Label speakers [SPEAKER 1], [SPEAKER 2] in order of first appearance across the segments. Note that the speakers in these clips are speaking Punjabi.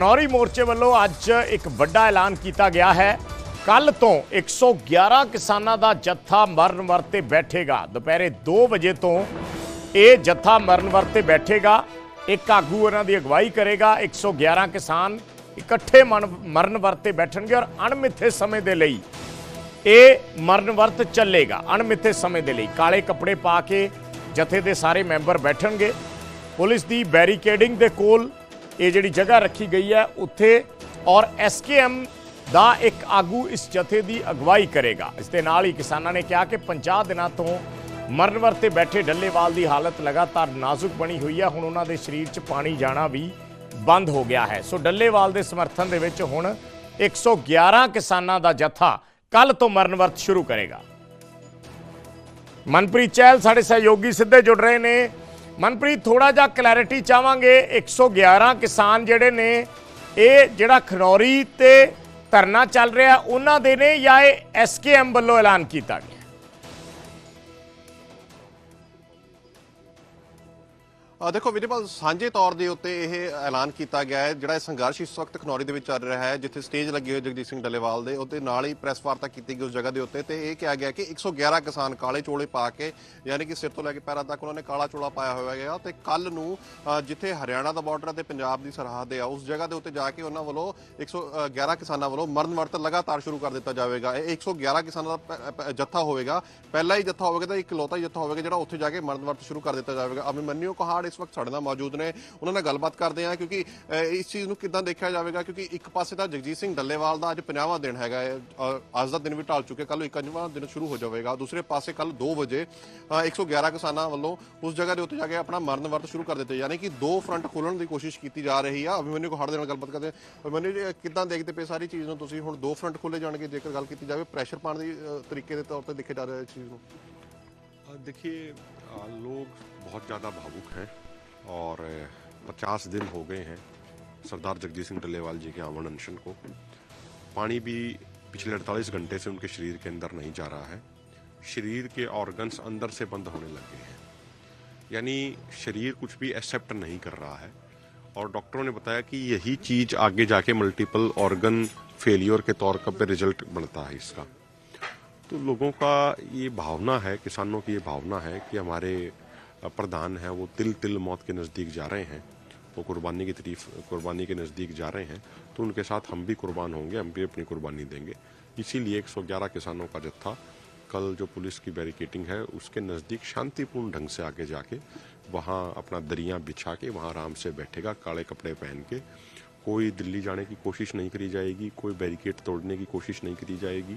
[SPEAKER 1] ਨੌਰੀ ਮੋਰਚੇ ਵੱਲੋਂ ਅੱਜ ਇੱਕ ਵੱਡਾ ਐਲਾਨ ਕੀਤਾ ਗਿਆ ਹੈ। ਕੱਲ ਤੋਂ 111 ਕਿਸਾਨਾਂ ਦਾ ਜੱਥਾ ਮਰਨ ਵਰਤੇ ਬੈਠੇਗਾ। ਦੁਪਹਿਰੇ 2 ਵਜੇ ਤੋਂ ਇਹ ਜੱਥਾ ਮਰਨ ਵਰਤੇ ਬੈਠੇਗਾ। ਇੱਕ ਆਗੂ ਉਹਨਾਂ ਦੀ ਅਗਵਾਈ ਕਰੇਗਾ। 111 ਕਿਸਾਨ ਇਕੱਠੇ ਮਨ- ਮਰਨ ਵਰਤੇ ਬੈਠਣਗੇ ਔਰ ਅਣਮਿੱਥੇ ਸਮੇਂ ਦੇ ਲਈ ਇਹ ਮਰਨ ਵਰਤ ਚੱਲੇਗਾ। ਅਣਮਿੱਥੇ ਸਮੇਂ ਦੇ ਲਈ ਕਾਲੇ ਕੱਪੜੇ ਪਾ ਕੇ ਜਥੇ ਦੇ ਸਾਰੇ ਮੈਂਬਰ ਬੈਠਣਗੇ। ਪੁਲਿਸ ਦੀ ਬੈਰੀਕੇਡਿੰਗ ਦੇ ਕੋਲ ਇਹ ਜਿਹੜੀ ਜਗ੍ਹਾ ਰੱਖੀ ਗਈ ਹੈ ਉੱਥੇ ਔਰ ਐਸਕੇਐਮ ਦਾ ਇੱਕ ਆਗੂ ਇਸ ਜਥੇ ਦੀ ਅਗਵਾਈ ਕਰੇਗਾ। ਇਸ ਦੇ ਨਾਲ ਹੀ ਕਿਸਾਨਾਂ ਨੇ ਕਿਹਾ ਕਿ 50 ਦਿਨਾਂ ਤੋਂ ਮਰਨ 'ਤੇ ਬੈਠੇ ਡੱਲੇਵਾਲ ਦੀ ਹਾਲਤ ਲਗਾਤਾਰ ਨਾਜ਼ੁਕ ਬਣੀ ਹੋਈ ਹੈ। ਹੁਣ ਉਹਨਾਂ ਦੇ ਸਰੀਰ 'ਚ ਪਾਣੀ ਜਾਣਾ ਵੀ ਬੰਦ ਹੋ ਗਿਆ ਹੈ। ਸੋ ਡੱਲੇਵਾਲ ਦੇ ਸਮਰਥਨ ਦੇ ਵਿੱਚ ਹੁਣ 111 ਕਿਸਾਨਾਂ ਦਾ ਜਥਾ ਕੱਲ ਤੋਂ ਮਰਨਵਰਤ ਸ਼ੁਰੂ ਕਰੇਗਾ। ਮਨਪ੍ਰੀਤ ਚਹਿਲ ਸਾਡੇ ਸਹਿਯੋਗੀ ਸਿੱਧੇ ਜੁੜ ਰਹੇ ਨੇ। ਮਨਪ੍ਰੀਤ ਥੋੜਾ ਜਿਹਾ ਕਲੈਰਿਟੀ ਚਾਹਾਂਗੇ। 111 ਕਿਸਾਨ ਜਿਹੜੇ ਨੇ, ਇਹ ਜਿਹੜਾ ਖਨੌਰੀ ਤੇ ਧਰਨਾ ਚੱਲ ਰਿਹਾ, ਉਹਨਾਂ ਦੇ ਨੇ ਜਾਂ ਇਹ ਐਸਕੇਐਮ ਵੱਲੋਂ ਐਲਾਨ ਕੀਤਾ ਗਿਆ?
[SPEAKER 2] ਦੇਖੋ ਵੀਰਪਾਲ ਸਾਂਝੇ ਤੌਰ ਦੇ ਉੱਤੇ ਇਹ ਐਲਾਨ ਕੀਤਾ ਗਿਆ ਹੈ, ਜਿਹੜਾ ਇਹ ਸੰਘਰਸ਼ ਇਸ ਵਕਤ ਖਨੌਰੀ ਦੇ ਵਿੱਚ ਚੱਲ ਰਿਹਾ ਹੈ, ਜਿੱਥੇ ਸਟੇਜ ਲੱਗੀ ਹੋਈ ਜਗਜੀਤ ਸਿੰਘ ਡੱਲੇਵਾਲ ਦੇ ਉਹਦੇ ਨਾਲ ਹੀ ਪ੍ਰੈਸ ਵਾਰਤਾ ਕੀਤੀ ਗਈ ਉਸ ਜਗ੍ਹਾ ਦੇ ਉੱਤੇ ਤੇ ਇਹ ਕਿਹਾ ਗਿਆ ਕਿ 111 ਕਿਸਾਨ ਕਾਲੇ ਚੋਲੇ ਪਾ ਕੇ, ਯਾਨੀ ਕਿ ਸਿਰ ਤੋਂ ਲੈ ਕੇ ਪੈਰਾਂ ਤੱਕ ਉਹਨਾਂ ਨੇ ਕਾਲਾ ਚੋਲਾ ਪਾਇਆ ਹੋਇਆ ਗਿਆ ਤੇ ਕੱਲ ਨੂੰ ਜਿੱਥੇ ਹਰਿਆਣਾ ਦਾ ਬਾਰਡਰ ਤੇ ਪੰਜਾਬ ਦੀ ਸਰਹੱਦ ਹੈ ਉਸ ਜਗ੍ਹਾ ਦੇ ਉੱਤੇ ਜਾ ਕੇ ਉਹਨਾਂ ਵੱਲੋਂ 111 ਕਿਸਾਨਾਂ ਵੱਲੋਂ ਮਰਨ ਵਰਤ ਲਗਾਤਾਰ ਸ਼ੁਰੂ ਕਰ ਦਿੱਤਾ ਜਾਵੇਗਾ। ਇਹ 111 ਕਿਸਾਨਾਂ ਦਾ ਪ- ਜੱਥਾ ਹੋਵੇਗਾ। ਪਹਿਲਾ ਹੀ ਜੱਥਾ ਹੋਵੇਗਾ ਤਾਂ ਇਕਲੌਤਾ ਹੀ ਜੱਥਾ ਹੋਵੇਗਾ, ਜਿਹੜਾ ਉੱਥੇ ਜਾ ਕੇ ਮਰਨ ਵਰਤ ਸ਼ੁਰੂ ਕਰ ਦਿੱਤਾ ਜਾਵੇਗਾ। ਅਭਿਮਨਿਊ ਕਹਾੜ ਇਸ ਵਕਤ ਸਾਡੇ ਨਾਲ ਮੌਜੂਦ ਨੇ। ਉਹਨਾਂ ਨਾਲ ਗੱਲਬਾਤ ਕਰਦੇ ਹਾਂ ਕਿਉਂਕਿ ਇਸ ਚੀਜ਼ ਨੂੰ ਕਿੱਦਾਂ ਦੇਖਿਆ ਜਾਵੇਗਾ? ਕਿਉਂਕਿ ਇੱਕ ਪਾਸੇ ਤਾਂ ਜਗਜੀਤ ਸਿੰਘ ਡੱਲੇਵਾਲ ਦਾ ਅੱਜ 50ਵਾਂ ਦਿਨ ਹੈਗਾ ਅੱਜ ਦਾ ਦਿਨ ਵੀ ਢਲ ਚੁੱਕਿਆ। ਕੱਲ ਨੂੰ 51ਵਾਂ ਦਿਨ ਸ਼ੁਰੂ ਹੋ ਜਾਵੇਗਾ। ਦੂਸਰੇ ਪਾਸੇ ਕੱਲ 2 ਵਜੇ 111 ਕਿਸਾਨਾਂ ਵੱਲੋਂ ਉਸ ਜਗ੍ਹਾ ਦੇ ਉੱਤੇ ਜਾ ਕੇ ਆਪਣਾ ਮਰਨ ਵਰਤ ਸ਼ੁਰੂ ਕਰ ਦਿੱਤੇ। ਯਾਨੀ ਕਿ ਦੋ ਫਰੰਟ ਖੋਲਣ ਦੀ ਕੋਸ਼ਿਸ਼ ਕੀਤੀ ਜਾ ਰਹੀ ਆ। ਅਭਿਮਨਿਊ ਕਹਾੜ ਦੇ ਨਾਲ ਗੱਲਬਾਤ ਕਰਦੇ ਹਾਂ। ਅਭਿਮਨਿਊ ਜੀ ਕਿੱਦਾਂ ਦੇਖਦੇ ਪਏ ਸਾਰੀ ਚੀਜ਼ ਨੂੰ ਤੁਸੀਂ? ਹੁਣ ਦੋ ਫਰੰਟ ਖੋਲੇ ਜਾਣਗੇ, ਜੇਕਰ ਗੱਲ ਕੀਤੀ ਜਾਵੇ ਪ੍ਰੈਸ਼ਰ ਪਾਉਣ ਦੀ ਤਰੀਕੇ ਦੇ ਤੌਰ ਤੇ ਦੇਖਿਆ ਜਾ ਰਿਹਾ ਇਸ ਚੀਜ਼ ਨੂੰ।
[SPEAKER 3] देखिए लोग बहुत ज़्यादा भावुक हैं और पचास दिन हो गए हैं सरदार जगजीत सिंह डल्लेवाल जी के आमरण अनशन को। पानी भी पिछले 48 घंटे से उनके शरीर के अंदर नहीं जा रहा है। शरीर के ऑर्गन्स अंदर से बंद होने लग गए हैं। यानी शरीर कुछ भी एक्सेप्ट नहीं कर रहा है और डॉक्टरों ने बताया कि यही चीज़ आगे जाके मल्टीपल ऑर्गन फेलियर के तौर पर रिज़ल्ट बनता है इसका। तो लोगों का ये भावना है, किसानों की ये भावना है कि हमारे प्रधान हैं, वो तिल तिल मौत के नज़दीक जा रहे हैं। वो कुर्बानी की तरीफ, कुर्बानी के नज़दीक जा रहे हैं। तो उनके साथ हम भी कुर्बान होंगे, हम भी अपनी कुर्बानी देंगे। इसीलिए 111 किसानों का जत्था कल जो पुलिस की बैरिकेटिंग है, उसके नज़दीक शांतिपूर्ण ढंग से आगे जाके वहाँ अपना दरिया बिछा के वहाँ आराम से बैठेगा, काले कपड़े पहन के। कोई दिल्ली जाने की कोशिश नहीं करी जाएगी, कोई बैरिकेड तोड़ने की कोशिश नहीं करी जाएगी।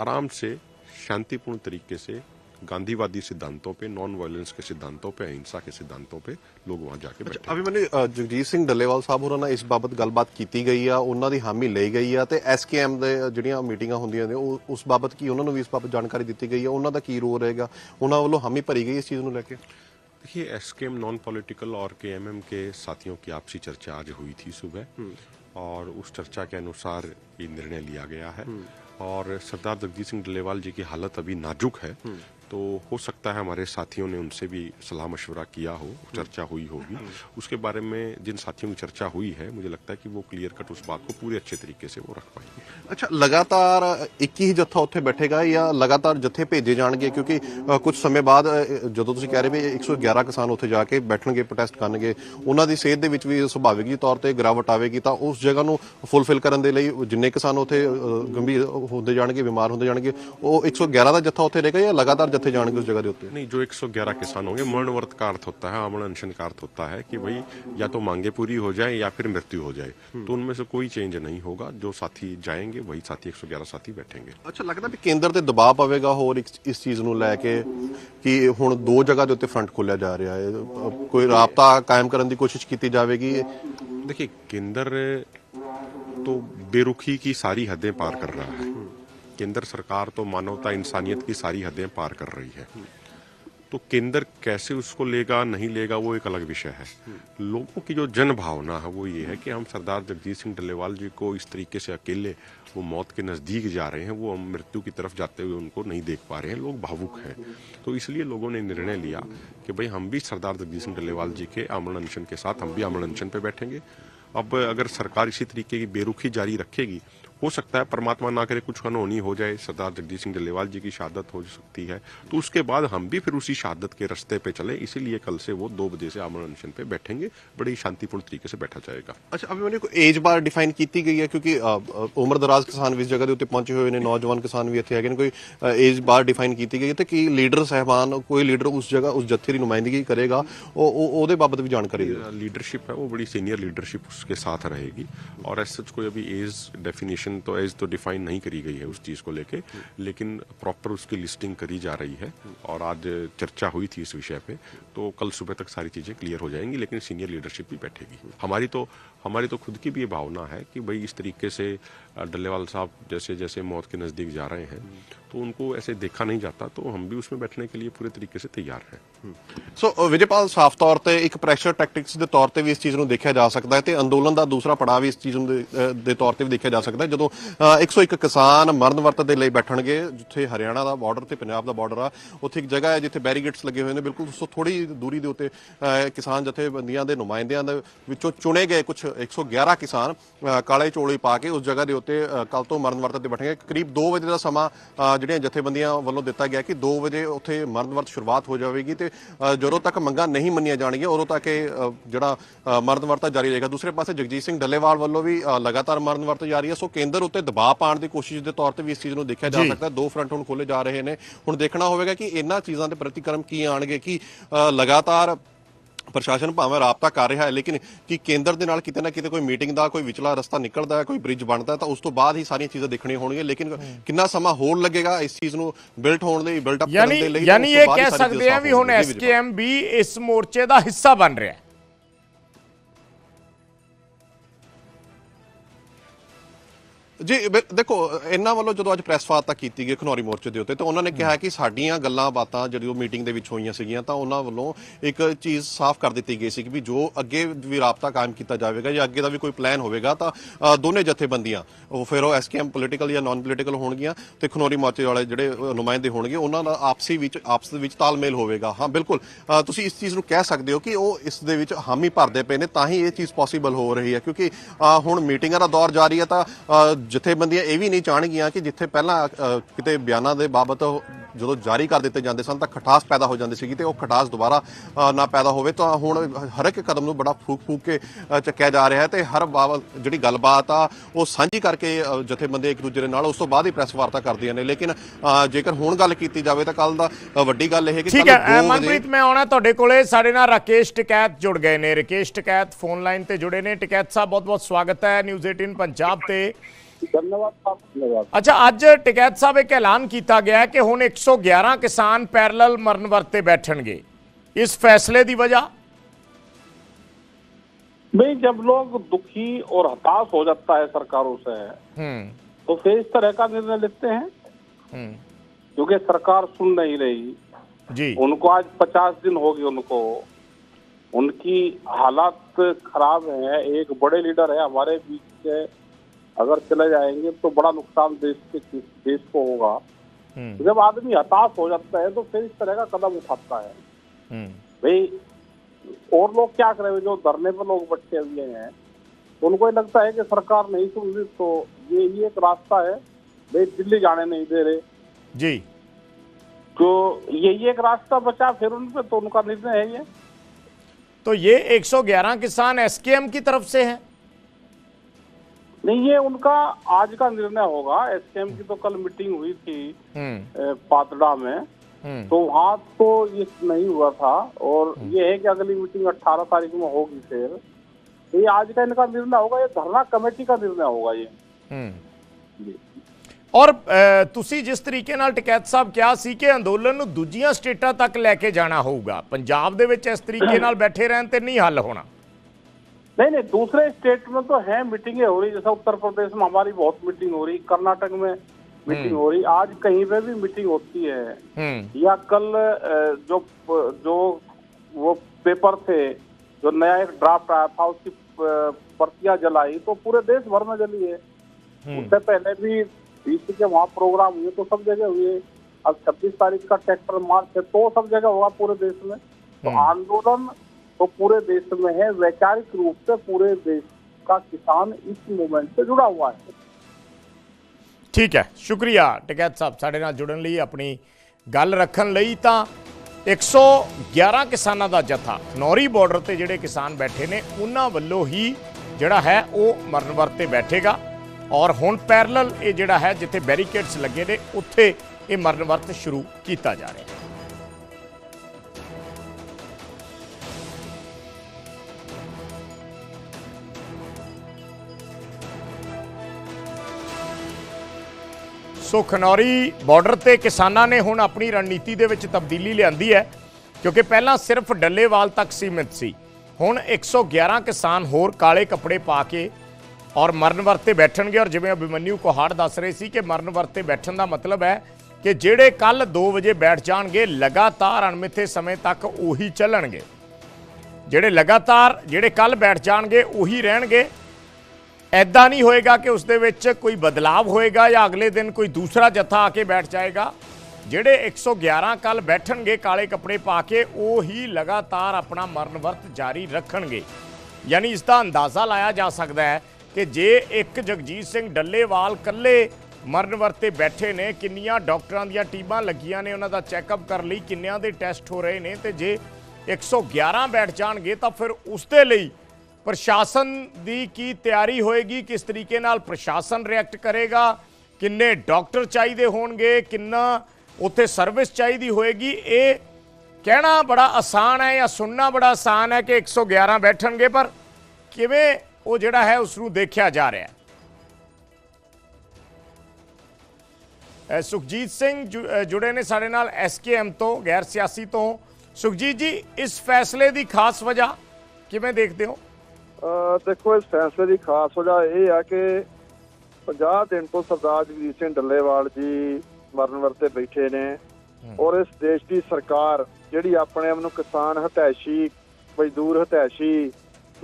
[SPEAKER 3] आराम से शांतिपूर्ण तरीके से गांधीवादी सिद्धांतों पे नॉन वायलेंस के सिद्धांतों पे अहिंसा के सिद्धांतों पे लोग वहां जाके बैठे
[SPEAKER 2] ਅਭਿਮਨਿਊ ਅ, ਜਗਜੀਤ ਸਿੰਘ ਡੱਲੇਵਾਲ ਸਾਹਿਬ ਹੋਰਾਂ ਨਾਲ ਇਸ ਬਾਬਤ ਗੱਲਬਾਤ ਕੀਤੀ ਗਈ ਆ ਉਹਨਾਂ ਦੀ ਹਾਮੀ ਲਈ ਗਈ ਆ ਤੇ ਐਸਕੇਐਮ ਦੇ ਜਿਹੜੀਆਂ ਮੀਟਿੰਗਾਂ ਹੁੰਦੀਆਂ ਨੇ ਉਹ ਉਸ ਬਾਬਤ ਕੀ ਉਹਨਾਂ ਨੂੰ ਵੀ ਇਸ ਬਾਬਤ ਜਾਣਕਾਰੀ ਦਿੱਤੀ ਗਈ ਆ ਉਹਨਾਂ ਦਾ ਕੀ ਰੋਲ ਰਹੇਗਾ ਉਹਨਾਂ ਵੱਲੋਂ ਹਾਮੀ ਭਰੀ ਗਈ ਇਸ ਚੀਜ਼ ਨੂੰ ਲੈ ਕੇ
[SPEAKER 3] देखिए एसकेएम नॉन पॉलिटिकल और केएमएम के साथियों की आपसी चर्चा आज हुई थी सुबह और उस चर्चा के अनुसार ये निर्णय लिया गया है और सरदार जगजीत सिंह डल्लेवाल जी की हालत अभी नाजुक है तो हो सकता है हमारे साथियों ने उनसे भी सलाह मशवरा किया हो चर्चा हुई होगी उसके बारे में जिन साथियों की चर्चा हुई है मुझे लगता है कि वो क्लियर कट उस बात को पूरे अच्छे तरीके से वो रख पाएंगे
[SPEAKER 2] ਅੱਛਾ ਲਗਾਤਾਰ ਇੱਕ ਹੀ ਜੱਥਾ ਉੱਥੇ ਬੈਠੇਗਾ ਜਾਂ ਲਗਾਤਾਰ ਜੱਥੇ ਭੇਜੇ ਜਾਣਗੇ ਕਿਉਂਕਿ ਅ, ਕੁਝ ਸਮੇਂ ਬਾਅਦ ਅ, ਜਦੋਂ ਤੁਸੀਂ ਕਹਿ ਰਹੇ ਵੀ 111 ਕਿਸਾਨ ਉੱਥੇ ਜਾ ਕੇ ਬੈਠਣਗੇ ਪ੍ਰੋਟੈਸਟ ਕਰਨਗੇ ਉਹਨਾਂ ਦੀ ਸਿਹਤ ਦੇ ਵਿੱਚ ਵੀ ਸੁਭਾਵਿਕ ਜੀ ਤੌਰ ਤੇ ਗਿਰਾਵਟ ਆਵੇਗੀ ਤਾਂ ਉਸ ਜਗ੍ਹਾ ਨੂੰ ਫੁੱਲਫਿਲ ਕਰਨ ਦੇ ਲਈ ਜਿੰਨੇ ਕਿਸਾਨ ਉੱਥੇ ਅ, ਗੰਭੀਰ ਹੁੰਦੇ ਜਾਣਗੇ ਬਿਮਾਰ ਹੁੰਦੇ ਜਾਣਗੇ ਉਹ 111 ਦਾ ਜੱਥਾ ਉੱਥੇ ਰਹੇਗਾ ਜਾਂ ਲਗਾਤਾਰ ਜੱਥੇ ਜਾਣਗੇ ਉਸ ਜਗ੍ਹਾ ਦੇ ਉੱਤੇ
[SPEAKER 3] नहीं जो 111 किसान होंगे मरण व्रत का अर्थ होता है आमरण अनशन का अर्थ होता है कि भाई या तो मांगे पूरी हो जाए या फिर मृत्यु हो जाए तो उनमें से कोई चेंज नहीं होगा जो साथी जाएंगे वही साथी 111 साथी बैठेंगे
[SPEAKER 2] ਅੱਛਾ ਲੱਗਦਾ ਵੀ ਕੇਂਦਰ ਤੇ ਦਬਾਅ ਪਵੇਗਾ ਹੋਰ ਇਸ ਇਸ ਚੀਜ਼ ਨੂੰ ਲੈ ਕੇ ਕਿ ਹੁਣ ਦੋ ਜਗ੍ਹਾ ਦੇ ਉੱਤੇ ਫਰੰਟ ਖੋਲਿਆ ਜਾ ਰਿਹਾ ਹੈ ਅ, ਕੋਈ ਰਾਬਤਾ ਕਾਇਮ ਕਰਨ ਦੀ ਕੋਸ਼ਿਸ਼ ਕੀਤੀ ਜਾਵੇਗੀ
[SPEAKER 3] देखिए केंद्र तो बेरुखी की सारी हदें पार कर रहा है केंद्र सरकार तो मानवता इंसानियत की सारी हदें पार कर रही है। तो केंद्र कैसे उसको लेगा, नहीं लेगा, वो एक अलग विषय है। लोगों की जो जन भावना है, वो ये है कि हम सरदार जगजीत सिंह डल्लेवाल जी को इस तरीके से अकेले वो मौत के नज़दीक जा रहे हैं, वो हम मृत्यु की तरफ़ जाते हुए उनको नहीं देख पा रहे हैं, लोग भावुक हैं। तो इसलिए लोगों ने निर्णय लिया कि भाई हम भी सरदार जगजीत सिंह डल्लेवाल जी के आमरण अनशन के साथ हम भी आमरण अनशन पर बैठेंगे। अब अगर सरकार इसी तरीके की बेरुखी जारी रखेगी हो सकता है परमात्मा ना करे कुछ अनहोनी हो जाए सरदार जगदीश सिंह डल्लेवाल जी की शहादत हो सकती है तो उसके बाद हम भी फिर उसी शहादत के रास्ते पे चले इसीलिए कल से वो दो बजे से आमरण अनशन पे बैठेंगे बड़ी शांतिपूर्ण तरीके से बैठा जाएगा
[SPEAKER 2] ਅੱਛਾ ਅਭੀ ਮੈਨੇ ਕੋਈ ਏਜ ਬਾਰ ਡਿਫਾਈਨ ਕੀਤੀ ਗਈ ਹੈ ਕਿਉਂਕਿ ਅ, ਅ, ਉਮਰ ਦਰਾਜ਼ ਕਿਸਾਨ ਵੀ ਇਸ ਜਗ੍ਹਾ ਦੇ ਉੱਤੇ ਪਹੁੰਚੇ ਹੋਏ ਨੇ ਨੌਜਵਾਨ ਕਿਸਾਨ ਵੀ ਇੱਥੇ ਹੈਗੇ ਨੇ ਕੋਈ ਏਜ ਬਾਰ ਡਿਫਾਈਨ ਕੀਤੀ ਗਈ ਹੈ ਤੇ ਕੀ ਲੀਡਰ ਸਹਿਬਾਨ ਕੋਈ ਲੀਡਰ ਉਸ ਜਗ੍ਹਾ ਉਸ ਜੱਥੇ ਦੀ ਨੁਮਾਇੰਦਗੀ ਕਰੇਗਾ ਉਹ ਉਹ- ਉਹਦੇ ਬਾਬਤ ਵੀ ਜਾਣਕਾਰੀ ਦਿਓ
[SPEAKER 3] लीडरशिप है वो बड़ी सीनियर लीडरशिप उसके साथ रहेगी और एज सच कोई अभी एज डेफिनेशन तो एज तो डिफाइन नहीं करी गई है उस चीज़ को लेके, लेकिन प्रॉपर उसकी लिस्टिंग करी जा रही है और आज चर्चा हुई थी इस विषय पे तो कल सुबह तक सारी चीज़ें क्लियर हो जाएँगी, लेकिन सीनियर लीडरशिप भी बैठेगी। हमारी तो हमारी तो खुद की भी ये भावना है कि भाई इस तरीके से डल्लेवाल साहब जैसे जैसे मौत के नज़दीक जा रहे हैं तो उनको ऐसे देखा नहीं जाता तो हम भी उसमें बैठने के लिए पूरे तरीके से तैयार हैं।
[SPEAKER 2] ਸੋ ਵਿਜੇਪਾਲ ਸਾਫ਼ ਤੌਰ ਤੇ ਇੱਕ ਪ੍ਰੈਸ਼ਰ ਟੈਕਟਿਕਸ ਦੇ ਤੌਰ ਤੇ ਵੀ ਇਸ ਚੀਜ਼ ਨੂੰ ਦੇਖਿਆ ਜਾ ਸਕਦਾ ਹੈ ਤੇ ਅੰਦੋਲਨ ਦਾ ਦੂਸਰਾ ਪੜਾਅ ਵੀ ਇਸ ਚੀਜ਼ ਨੂੰ ਦੇ- ਤੌਰ ਤੇ ਵੀ ਦੇਖਿਆ ਜਾ ਸਕਦਾ ਹੈ। ਜਦੋਂ ਅ, 101 ਕਿਸਾਨ ਮਰਨ ਵਰਤ ਦੇ ਲਈ ਬੈਠਣਗੇ ਜਿੱਥੇ ਹਰਿਆਣਾ ਦਾ ਬਾਰਡਰ ਤੇ ਪੰਜਾਬ ਦਾ ਬਾਰਡਰ ਆ ਉੱਥੇ ਇੱਕ ਜਗ੍ਹਾ ਹੈ ਜਿੱਥੇ ਬੈਰੀਗੇਟਸ ਲੱਗੇ ਹੋਏ ਨੇ ਬਿਲਕੁਲ ਉਸ ਤੋਂ ਥੋੜੀ ਦੂਰੀ ਦੇ ਉੱਤੇ ਕਿਸਾਨ ਜਥੇਬੰਦੀਆਂ ਦੇ ਨੁਮਾਇੰਦਿਆਂ ਦੇ ਵਿੱਚੋਂ ਚੁਣੇ ਗਏ ਕੁਝ 111 ਕਿਸਾਨ ਕਾਲੇ ਚੋਲੇ ਪਾ ਕੇ ਉਸ ਜਗ੍ਹਾ ਦੇ ਉੱਤੇ ਕੱਲ ਤੋਂ ਮਰਨ ਵਰਤ ਤੇ ਬੈਠਣਗੇ। ਕਰੀਬ 2 ਵਜੇ ਦਾ ਸਮਾਂ ਜਿਹੜੀਆਂ ਜਥੇਬੰਦੀਆਂ ਵੱਲੋਂ ਦਿੱਤਾ ਗਿਆ ਕਿ 2 ਵਜੇ ਉੱਥੇ ਮਰਨ ਵਰਤ ਸ਼ੁਰੂਆਤ ਹੋ ਜਾਵੇਗੀ ਤੇ ਜਦੋਂ ਤੱਕ ਮੰਗਾਂ ਨਹੀਂ ਮੰਨੀਆਂ ਜਾਣਗੀਆਂ ਉਦੋਂ ਤੱਕ ਇਹ ਜਿਹੜਾ ਮਰਨ ਵਰਤ ਜਾਰੀ ਰਹੇਗਾ। ਦੂਸਰੇ ਪਾਸੇ ਜਗਜੀਤ ਸਿੰਘ ਡੱਲੇਵਾਲ ਵੱਲੋਂ ਵੀ ਲਗਾਤਾਰ ਮਰਨ ਵਰਤ ਜਾਰੀ ਹੈ। ਸੋ ਕੇਂਦਰ ਉੱਤੇ ਦਬਾਅ ਪਾਉਣ ਦੀ ਕੋਸ਼ਿਸ਼ ਦੇ ਤੌਰ ਤੇ ਵੀ ਇਸ ਚੀਜ਼ ਨੂੰ ਦੇਖਿਆ ਜਾ। ਸਕਦਾ ਦੋ ਫਰੰਟ ਹੁਣ ਖੋਲੇ ਜਾ ਰਹੇ ਨੇ। ਹੁਣ ਦੇਖਣਾ ਹੋਵੇਗਾ ਕਿ ਇਹਨਾਂ ਚੀਜ਼ਾਂ ਦੇ ਪ੍ਰਤੀਕਰਮ ਕੀ ਆਣਗੇ ਕਿ ਲਗਾਤਾਰ ਪ੍ਰਸ਼ਾਸਨ ਭਾਵੇਂ ਰਾਬਤਾ ਕਰ ਰਿਹਾ ਹੈ ਲੇਕਿਨ ਕਿ ਕੇਂਦਰ ਦੇ ਨਾਲ ਕਿਤੇ ਨਾ ਕਿਤੇ ਕੋਈ ਮੀਟਿੰਗ ਦਾ ਕੋਈ ਵਿਚਲਾ ਰਸਤਾ ਨਿਕਲਦਾ ਹੈ ਕੋਈ ਬ੍ਰਿਜ ਬਣਦਾ ਤਾਂ ਉਸ ਤੋਂ ਬਾਅਦ ਹੀ ਸਾਰੀਆਂ ਚੀਜ਼ਾਂ ਦੇਖਣੀਆਂ ਹੋਣਗੀਆਂ। ਲੇਕਿਨ ਕਿੰਨਾ ਸਮਾਂ ਹੋਰ ਲੱਗੇਗਾ ਇਸ ਚੀਜ਼ ਨੂੰ ਬਿਲਟ ਹੋਣ ਲਈ ਬਿਲਟ ਅਪ ਕਰਨ ਦੇ ਲਈ
[SPEAKER 1] ਯਾਨੀ ਇਹ ਕਹਿ ਸਕਦੇ ਆ ਵੀ ਹੁਣ ਐਸਕੇਐਮ ਵੀ ਇਸ ਮੋਰਚੇ ਦਾ ਹਿੱਸਾ ਬਣ ਰਿਹਾ ਹੈ।
[SPEAKER 2] ਜੀ ਦੇਖੋ ਇਹਨਾਂ ਵੱਲੋਂ ਜਦੋਂ ਅੱਜ ਪ੍ਰੈਸ ਵਾਰਤਾ ਕੀਤੀ ਗਈ ਖਨੌਰੀ ਮੋਰਚੇ ਦੇ ਉੱਤੇ ਤਾਂ ਉਹਨਾਂ ਨੇ ਕਿਹਾ ਕਿ ਸਾਡੀਆਂ ਗੱਲਾਂ ਬਾਤਾਂ ਜਿਹੜੀ ਉਹ ਮੀਟਿੰਗ ਦੇ ਵਿੱਚ ਹੋਈਆਂ ਸੀਗੀਆਂ ਤਾਂ ਉਹਨਾਂ ਵੱਲੋਂ ਇੱਕ ਚੀਜ਼ ਸਾਫ਼ ਕਰ ਦਿੱਤੀ ਗਈ ਸੀ ਕਿ ਵੀ ਜੋ ਅੱਗੇ ਵੀ ਰਾਬਤਾ ਕਾਇਮ ਕੀਤਾ ਜਾਵੇਗਾ ਜਾਂ ਅੱਗੇ ਦਾ ਵੀ ਕੋਈ ਪਲਾਨ ਹੋਵੇਗਾ ਤਾਂ ਦੋਨੇ ਜਥੇਬੰਦੀਆਂ ਉਹ ਫਿਰ ਉਹ ਐਸਕੇਐਮ ਪੋਲੀਟੀਕਲ ਜਾਂ ਨਾਨ ਪੋਲੀਟੀਕਲ ਹੋਣਗੀਆਂ ਤੇ ਖਨੌਰੀ ਮੋਰਚੇ ਵਾਲੇ ਜਿਹੜੇ ਨੁਮਾਇੰਦੇ ਹੋਣਗੇ ਉਹਨਾਂ ਦਾ ਆਪਸੀ ਵਿੱਚ ਆਪਸ ਦੇ ਵਿੱਚ ਤਾਲਮੇਲ ਹੋਵੇਗਾ। ਹਾਂ ਬਿਲਕੁਲ ਤੁਸੀਂ ਇਸ ਚੀਜ਼ ਨੂੰ ਕਹਿ ਸਕਦੇ ਹੋ ਕਿ ਉਹ ਇਸ ਦੇ ਵਿੱਚ ਹਾਮੀ ਭਰਦੇ ਪਏ ਨੇ ਤਾਂ ਹੀ ਇਹ ਚੀਜ਼ ਪੋਸੀਬਲ ਹੋ ਰਹੀ ਹੈ ਕਿਉਂਕਿ ਹੁਣ ਮੀਟਿੰਗਾਂ ਦਾ ਦੌਰ ਜਾਰੀ ਹੈ ਤਾਂ ਜਥੇਬੰਦੀਆਂ ਇਹ ਵੀ ਨਹੀਂ ਚਾਹਣਗੀਆਂ ਕਿ ਜਿੱਥੇ ਪਹਿਲਾਂ ਕਿਤੇ ਬਿਆਨਾਂ ਦੇ ਬਾਬਤ ਜਦੋਂ ਜਾਰੀ ਕਰ ਦਿੱਤੇ ਜਾਂਦੇ ਸਨ ਤਾਂ ਖਟਾਸ ਪੈਦਾ ਹੋ ਜਾਂਦੀ ਸੀਗੀ ਤੇ ਉਹ ਖਟਾਸ ਦੁਬਾਰਾ ਨਾ ਪੈਦਾ ਹੋਵੇ ਤਾਂ ਹੁਣ ਹਰ ਇੱਕ ਕਦਮ ਨੂੰ ਬੜਾ ਫੂਕ ਫੂਕ ਕੇ ਚੱਕਿਆ ਜਾ ਰਿਹਾ ਹੈ ਤੇ ਹਰ ਬਾਬਤ ਜਿਹੜੀ ਗੱਲਬਾਤ ਆ ਉਹ ਸਾਂਝੀ ਕਰਕੇ ਜਥੇਬੰਦੀ ਇੱਕ ਦੂਜੇ ਦੇ ਨਾਲ ਉਸ ਤੋਂ ਬਾਅਦ ਹੀ ਪ੍ਰੈਸ ਵਾਰਤਾ ਕਰਦੀਆਂ ਨੇ। ਲੇਕਿਨ ਜੇਕਰ ਹੁਣ ਗੱਲ ਕੀਤੀ ਜਾਵੇ ਤਾਂ ਕੱਲ ਦਾ ਵੱਡੀ ਗੱਲ ਇਹ ਹੈ ਕਿ
[SPEAKER 1] ਠੀਕ ਹੈ ਮਨਪ੍ਰੀਤ ਮੈਂ ਆਉਣਾ ਤੁਹਾਡੇ ਕੋਲੇ। ਸਾਡੇ ਨਾਲ ਰਾਕੇਸ਼ ਟਿਕੈਤ ਜੁੜ ਗਏ ਨੇ। ਰਾਕੇਸ਼ ਟਿਕੈਤ ਫੋਨ ਲਾਈਨ ਤੇ ਜੁੜੇ ਨੇ। ਟਿਕੈਤ ਸਾਹਿਬ ਬਹੁਤ ਬਹੁਤ ਸਵਾਗਤ ਹੈ। ਨਿਊਜ਼ 18 ਪੰਜਾਬ ਤੇ।
[SPEAKER 4] ਧੰਨਵਾਦ ਸਾਹਿਬ ਧੰਨਵਾਦ
[SPEAKER 1] ਅੱਛਾ ਅੱਜ ਟਿਕੈਤ ਸਾਹਿਬ ਇੱਕ ਐਲਾਨ ਕੀਤਾ ਗਿਆ ਹੈ ਕਿ ਹੁਣ 111 ਕਿਸਾਨ ਪੈਰਲਲ ਮਰਨ ਵਰਤੇ ਬੈਠਣਗੇ ਇਸ ਫੈਸਲੇ ਦੀ ਵਜ੍ਹਾ
[SPEAKER 4] भाई जब लोग दुखी और हताश हो जाता है सरकारों से
[SPEAKER 1] ਹੂੰ
[SPEAKER 4] तो फिर इस तरह का निर्णय लेते हैं
[SPEAKER 1] ਹੂੰ
[SPEAKER 4] क्योंकि सरकार सुन नहीं रही
[SPEAKER 1] ਜੀ
[SPEAKER 4] उनको आज पचास दिन हो गए उनको उनकी हालात खराब है एक बड़े लीडर है हमारे बीच से अगर चले जाएँगे तो बड़ा नुकसान देश के देश को होगा।
[SPEAKER 1] हम्म।
[SPEAKER 4] जब आदमी हताश हो जाता है तो फिर इस तरह का कदम उठाता है। भाई और लोग क्या करें जो धरने पर लोग बैठे हुए हैं तो उनको ये लगता है कि सरकार नहीं सुन रही तो ये ये एक रास्ता है। भाई दिल्ली जाने नहीं दे रहे।
[SPEAKER 1] जी।
[SPEAKER 4] तो यही एक रास्ता बचा फिर उन पे तो उनका निर्णय है ये।
[SPEAKER 1] तो ये 111 किसान एसकेएम की तरफ़ से हैं।
[SPEAKER 4] नहीं ये उनका आज का निर्णय होगा एसकेएम की तो कल मीटिंग हुई थी
[SPEAKER 1] हम्म
[SPEAKER 4] अ, पातड़ा में
[SPEAKER 1] हम्म
[SPEAKER 4] तो वहाँ तो ये नहीं हुआ था और ये है कि अगली मीटिंग 18 तारीख में होगी फिर तो ये आज का इनका निर्णय होगा ये धरना कमेटी का निर्णय होगा ये
[SPEAKER 1] ਹੂੰ
[SPEAKER 4] जी
[SPEAKER 1] ਔਰ ਅ, ਤੁਸੀਂ ਜਿਸ ਤਰੀਕੇ ਨਾਲ ਟਿਕੈਤ ਸਾਹਿਬ ਕਿਹਾ ਸੀ ਕਿ ਅੰਦੋਲਨ ਨੂੰ ਦੂਜੀਆਂ ਸਟੇਟਾਂ ਤੱਕ ਲੈ ਕੇ ਜਾਣਾ ਹੋਊਗਾ ਪੰਜਾਬ ਦੇ ਵਿੱਚ ਇਸ ਤਰੀਕੇ ਨਾਲ ਬੈਠੇ ਰਹਿਣ ਤੇ ਨਹੀਂ ਹੱਲ ਹੋਣਾ
[SPEAKER 4] नहीं नहीं दूसरे स्टेट में तो है मीटिंगें हो रही जैसा उत्तर प्रदेश में हमारी बहुत मीटिंग हो रही कर्नाटक में मीटिंग हो रही आज कहीं पे भी मीटिंग होती है।
[SPEAKER 1] हम्म।
[SPEAKER 4] या कल जो जो वो पेपर थे जो नया एक ड्राफ्ट आया था उसकी प्रतियाँ जलाई तो पूरे देश भर में जली है। उससे पहले भी डीसी के वहाँ प्रोग्राम हुए तो सब जगह हुए। अब 26 तारीख का ट्रैक्टर मार्च है तो सब जगह होगा पूरे देश में। तो आंदोलन तो पूरे देश में है वैचारिक रूप से पूरे देश का किसान इस मूवमेंट से जुड़ा हुआ है
[SPEAKER 1] ਠੀਕ ਹੈ ਸ਼ੁਕਰੀਆ ਟਕੈਤ ਸਾਹਿਬ ਸਾਡੇ ਨਾਲ ਜੁੜਨ ਲਈ ਆਪਣੀ ਗੱਲ ਰੱਖਣ ਲਈ ਤਾਂ 111 ਕਿਸਾਨਾਂ ਦਾ ਜਥਾ ਨੌਰੀ ਬਾਰਡਰ ਤੇ ਜਿਹੜੇ ਕਿਸਾਨ ਬੈਠੇ ਨੇ ਉਹਨਾਂ ਵੱਲੋਂ ਹੀ ਜਿਹੜਾ ਹੈ ਉਹ ਮਰਨ ਵਰਤੇ ਬੈਠੇਗਾ ਔਰ ਹੁਣ ਪੈਰਲਲ ਇਹ ਜਿਹੜਾ ਹੈ ਜਿੱਥੇ ਬੈਰੀਕੇਡਸ ਲੱਗੇ ਨੇ ਉੱਥੇ ਇਹ ਮਰਨ ਵਰਤ ਸ਼ੁਰੂ ਕੀਤਾ ਜਾ ਰਿਹਾ ਹੈ ਸੋ ਖਨੌਰੀ ਬਾਰਡਰ ਤੇ ਕਿਸਾਨਾਂ ਨੇ ਹੁਣ ਆਪਣੀ ਰਣਨੀਤੀ ਦੇ ਵਿੱਚ ਤਬਦੀਲੀ ਲਿਆਂਦੀ ਹੈ, ਕਿਉਂਕਿ ਪਹਿਲਾਂ ਸਿਰਫ ਡੱਲੇਵਾਲ ਤੱਕ ਸੀਮਿਤ ਸੀ। ਹੁਣ 111 ਕਿਸਾਨ ਹੋਰ ਕਾਲੇ ਕੱਪੜੇ ਪਾ ਕੇ ਔਰ ਮਰਨ ਵਰਤੇ ਬੈਠਣਗੇ ਔਰ ਜਿਵੇਂ ਅਭਿਮਨਿਊ ਕੋਹਾੜ ਦੱਸ ਰਹੇ ਸੀ ਕਿ ਮਰਨ ਵਰਤੇ ਬੈਠਣ ਦਾ ਮਤਲਬ ਹੈ ਕਿ ਜਿਹੜੇ ਕੱਲ 2 ਵਜੇ ਬੈਠ ਜਾਣਗੇ, ਲਗਾਤਾਰ ਅਣਮਿੱਥੇ ਸਮੇਂ ਤੱਕ ਉਹੀ ਚੱਲਣਗੇ। ਜਿਹੜੇ ਲਗਾਤਾਰ ਜਿਹੜੇ ਕੱਲ ਬੈਠ ਜਾਣਗੇ, ਉਹੀ ਰਹਿਣਗੇ। ਐਦਾਂ ਨਹੀਂ ਹੋਏਗਾ ਕਿ ਉਸ ਦੇ ਵਿੱਚ ਕੋਈ ਬਦਲਾਵ ਹੋਏਗਾ ਜਾਂ ਅਗਲੇ ਦਿਨ ਕੋਈ ਦੂਸਰਾ ਜੱਥਾ ਆ ਕੇ ਬੈਠ ਜਾਏਗਾ। ਜਿਹੜੇ 111 ਕੱਲ ਬੈਠਣਗੇ, ਕਾਲੇ ਕੱਪੜੇ ਪਾ ਕੇ, ਉਹ ਹੀ ਲਗਾਤਾਰ ਆਪਣਾ ਮਰਨ ਵਰਤ ਜਾਰੀ ਰੱਖਣਗੇ। ਯਾਨੀ ਇਸ ਦਾ ਅੰਦਾਜ਼ਾ ਲਾਇਆ ਜਾ ਸਕਦਾ ਹੈ ਕਿ ਜੇ ਇੱਕ ਜਗਜੀਤ ਸਿੰਘ ਡੱਲੇਵਾਲ ਕੱਲੇ ਮਰਨ ਵਰਤੇ ਬੈਠੇ ਨੇ, ਕਿੰਨੀਆਂ ਡਾਕਟਰਾਂ ਦੀਆਂ ਟੀਮਾਂ ਲੱਗੀਆਂ ਨੇ, ਉਹਨਾਂ ਦਾ ਚੈੱਕਅਪ ਕਰਨ ਲਈ ਕਿੰਨਿਆਂ ਦੇ ਟੈਸਟ ਹੋ ਰਹੇ ਨੇ ਤੇ ਜੇ 111 ਬੈਠ ਜਾਣਗੇ ਤਾਂ ਫਿਰ ਉਸ ਦੇ ਲਈ ਪ੍ਰਸ਼ਾਸਨ ਦੀ ਕੀ ਤਿਆਰੀ ਹੋਏਗੀ? ਕਿਸ ਤਰੀਕੇ ਨਾਲ ਪ੍ਰਸ਼ਾਸਨ ਰਿਐਕਟ ਕਰੇਗਾ? ਕਿੰਨੇ ਡਾਕਟਰ ਚਾਹੀਦੇ ਹੋਣਗੇ? ਕਿੰਨਾ ਉੱਥੇ ਸਰਵਿਸ ਚਾਹੀਦੀ ਹੋਏਗੀ? ਇਹ ਕਹਿਣਾ ਬੜਾ ਆਸਾਨ ਹੈ ਜਾਂ ਸੁਣਨਾ ਬੜਾ ਆਸਾਨ ਹੈ ਕਿ 111 ਬੈਠਣਗੇ, ਪਰ ਕਿਵੇਂ ਉਹ ਜਿਹੜਾ ਹੈ ਉਸ ਨੂੰ ਦੇਖਿਆ ਜਾ ਰਿਹਾ ਹੈ? ਸੁਖਜੀਤ ਸਿੰਘ ਜੁ- ਜੁੜੇ ਨੇ ਸਾਡੇ ਨਾਲ ਐਸਕੇਐਮ ਤੋਂ, ਗੈਰ ਸਿਆਸੀ ਤੋਂ। ਸੁਖਜੀਤ ਜੀ, ਇਸ ਫੈਸਲੇ ਦੀ ਖਾਸ ਵਜ੍ਹਾ ਕਿਵੇਂ ਦੇਖਦੇ ਹੋ?
[SPEAKER 5] ਦੇਖੋ ਇਸ ਫੈਸਲੇ ਦੀ ਖਾਸ ਵਜ੍ਹਾ ਇਹ ਆ ਕਿ 50 ਦਿਨ ਤੋਂ ਸਰਦਾਰ ਜਗਜੀਤ ਸਿੰਘ ਡੱਲੇਵਾਲ ਜੀ ਮਰਨ ਵਰਤੇ ਬੈਠੇ ਨੇ ਔਰ ਇਸ ਦੇਸ਼ ਦੀ ਸਰਕਾਰ ਜਿਹੜੀ ਆਪਣੇ ਆਪ ਨੂੰ ਕਿਸਾਨ ਹਤੈਸ਼ੀ ਮਜ਼ਦੂਰ ਹਤੈਸ਼ੀ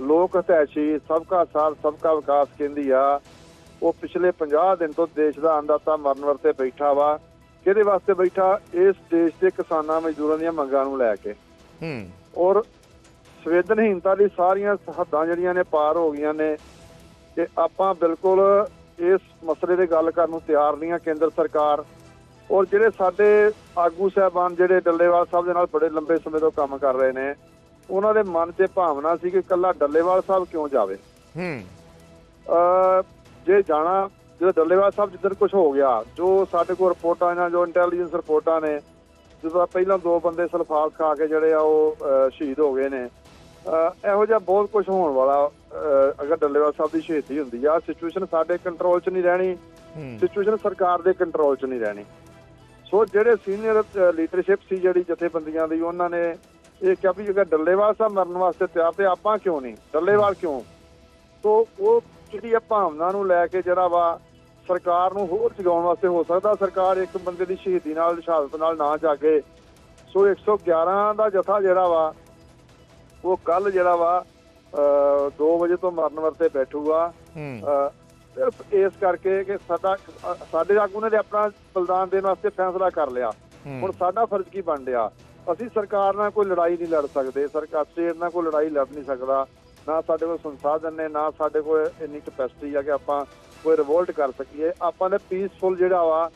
[SPEAKER 5] ਲੋਕ ਹਤੈਸ਼ੀ ਸਬਕਾ ਸਾਥ ਸਬਕਾ ਵਿਕਾਸ ਕਹਿੰਦੀ ਆ ਉਹ ਪਿਛਲੇ 50 ਦਿਨ ਤੋਂ ਦੇਸ਼ ਦਾ ਅੰਦਾਤਾ ਮਰਨ ਵਰਤੇ ਬੈਠਾ ਵਾ। ਕਿਹਦੇ ਵਾਸਤੇ ਬੈਠਾ? ਇਸ ਦੇਸ਼ ਦੇ ਕਿਸਾਨਾਂ ਮਜ਼ਦੂਰਾਂ ਦੀਆਂ ਮੰਗਾਂ ਨੂੰ ਲੈ ਕੇ।
[SPEAKER 1] ਹੂੰ।
[SPEAKER 5] ਔਰ ਸੰਵੇਦਨਹੀਨਤਾ ਦੀ ਸਾਰੀਆਂ ਹੱਦਾਂ ਜਿਹੜੀਆਂ ਨੇ ਪਾਰ ਹੋ ਗਈਆਂ ਨੇ ਕਿ ਆਪਾਂ ਬਿਲਕੁਲ ਇਸ ਮਸਲੇ ਤੇ ਗੱਲ ਕਰਨ ਨੂੰ ਤਿਆਰ ਨਹੀਂ ਆ ਕੇਂਦਰ ਸਰਕਾਰ। ਔਰ ਜਿਹੜੇ ਸਾਡੇ ਆਗੂ ਸਾਹਿਬਾਨ ਜਿਹੜੇ ਡੱਲੇਵਾਲ ਸਾਹਿਬ ਦੇ ਨਾਲ ਬੜੇ ਲੰਬੇ ਸਮੇਂ ਤੋਂ ਕੰਮ ਕਰ ਰਹੇ ਨੇ ਉਹਨਾਂ ਦੇ ਮਨ 'ਚ ਭਾਵਨਾ ਸੀ ਕਿ ਕੱਲਾ ਡੱਲੇਵਾਲ ਸਾਹਿਬ ਕਿਉਂ ਜਾਵੇ?
[SPEAKER 1] ਹੂੰ।
[SPEAKER 5] ਜੇ ਜਾਣਾ ਜਦੋਂ ਡੱਲੇਵਾਲ ਸਾਹਿਬ ਜਿੱਦਣ ਕੁਝ ਹੋ ਗਿਆ ਜੋ ਸਾਡੇ ਕੋਲ ਰਿਪੋਰਟਾਂ ਨੇ ਜੋ ਇੰਟੈਲੀਜੈਂਸ ਰਿਪੋਰਟਾਂ ਨੇ ਜਦੋਂ ਪਹਿਲਾਂ ਦੋ ਬੰਦੇ ਸਲਫਾਸ ਖਾ ਕੇ ਜਿਹੜੇ ਆ ਉਹ ਸ਼ਹੀਦ ਹੋ ਗਏ ਨੇ ਇਹੋ ਜਿਹਾ ਬਹੁਤ ਕੁਝ ਹੋਣ ਵਾਲਾ ਅਗਰ ਡੱਲੇਵਾਲ ਸਾਹਿਬ ਦੀ ਸ਼ਹੀਦੀ ਹੁੰਦੀ ਆ ਸਿਚੁਏਸ਼ਨ ਸਾਡੇ ਕੰਟਰੋਲ 'ਚ ਨਹੀਂ ਰਹਿਣੀ ਸਿਚੁਏਸ਼ਨ ਸਰਕਾਰ ਦੇ ਕੰਟਰੋਲ 'ਚ ਨਹੀਂ ਰਹਿਣੀ। ਸੋ ਜਿਹੜੇ ਸੀਨੀਅਰ ਲੀਡਰਸ਼ਿਪ ਸੀ ਜਿਹੜੀ ਜਥੇਬੰਦੀਆਂ ਦੀ ਉਹਨਾਂ ਨੇ ਇਹ ਕਿਹਾ ਵੀ ਅਗਰ ਡੱਲੇਵਾਲ ਸਾਹਿਬ ਮਰਨ ਵਾਸਤੇ ਤਿਆਰ ਤੇ ਆਪਾਂ ਕਿਉਂ ਨਹੀਂ? ਡੱਲੇਵਾਲ ਕਿਉਂ? ਸੋ ਉਹ ਜਿਹੜੀ ਆ ਭਾਵਨਾ ਨੂੰ ਲੈ ਕੇ ਜਿਹੜਾ ਵਾ ਸਰਕਾਰ ਨੂੰ ਹੋਰ ਜਗਾਉਣ ਵਾਸਤੇ ਹੋ ਸਕਦਾ ਸਰਕਾਰ ਇੱਕ ਬੰਦੇ ਦੀ ਸ਼ਹੀਦੀ ਨਾਲ ਸ਼ਹਾਦਤ ਨਾਲ ਨਾ ਜਾਗੇ। ਸੋ 111 ਦਾ ਜਥਾ ਜਿਹੜਾ ਵਾ ਉਹ ਕੱਲ ਜਿਹੜਾ ਵਾ 2 ਵਜੇ ਤੋਂ ਮਰਨ ਵਰਤੇ ਬੈਠੂਗਾ। ਸਿਰਫ ਇਸ ਕਰਕੇ ਕਿ ਸਾਡਾ ਸਾਡੇ ਆਗੂ ਨੇ ਆਪਣਾ ਬਲਿਦਾਨ ਦੇਣ ਵਾਸਤੇ ਫੈਸਲਾ ਕਰ ਲਿਆ। ਹੁਣ ਸਾਡਾ ਫਰਜ਼ ਕੀ ਬਣ ਰਿਹਾ? ਅਸੀਂ ਸਰਕਾਰ ਨਾਲ ਕੋਈ ਲੜਾਈ ਨਹੀਂ ਲੜ ਸਕਦੇ ਸਰਕਾਰ ਸਟੇਟ ਨਾਲ ਕੋਈ ਲੜਾਈ ਲੜ ਨਹੀਂ ਸਕਦਾ। ਨਾ ਸਾਡੇ ਕੋਲ ਸੰਸਾਧਨ ਨੇ ਨਾ ਸਾਡੇ ਕੋਲ ਇੰਨੀ ਕਪੈਸਿਟੀ ਆ ਕਿ ਆਪਾਂ ਕੋਈ ਰਿਵੋਲਟ ਕਰ ਸਕੀਏ। ਆਪਾਂ ਨੇ ਪੀਸਫੁਲ ਜਿਹੜਾ ਵਾ